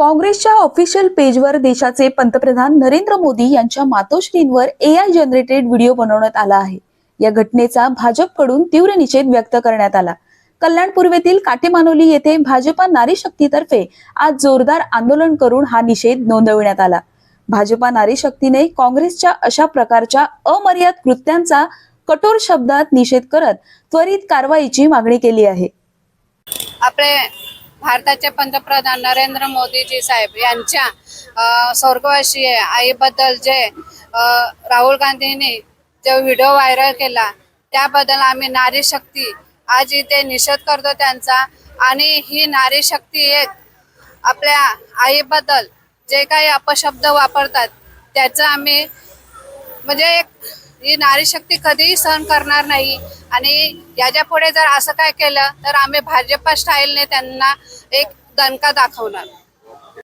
काँग्रेसच्या ऑफिशियल पेजवर देशाचे पंतप्रधान नरेंद्र मोदी यांच्या मातोश्रींवर ए आय जनरेटेड व्हिडिओ बनवण्यात आला आहे. या घटनेचा भाजपकडून तीव्र निषेध व्यक्त करण्यात आला. कल्याण पूर्वेतील काटेमानोली येथे भाजपा नारी शक्तीतर्फे आज जोरदार आंदोलन करून हा निषेध नोंदविण्यात आला. भाजपा नारी शक्तीने काँग्रेसच्या अशा प्रकारच्या अमर्याद कृत्यांचा कठोर शब्दात निषेध करत त्वरित कारवाईची मागणी केली आहे. आपले भारताचे पंतप्रधान नरेंद्र मोदीजी साहेब यांच्या स्वर्गवासीय आईबद्दल जे राहुल गांधींनी जो व्हिडिओ व्हायरल केला त्याबद्दल आम्ही नारी शक्ती आज इथे निषेध करतो त्यांचा. आणि ही नारी शक्ती एक आपल्या आईबद्दल जे काही अपशब्द वापरतात त्याचं आम्ही म्हणजे एक ही नारी शक्ती कधीही सहन करणार नाही. आणि याच्यापुढे जर असं काय केलं तर आम्ही भाजपा स्टाईलने त्यांना एक दणका दाखवणार.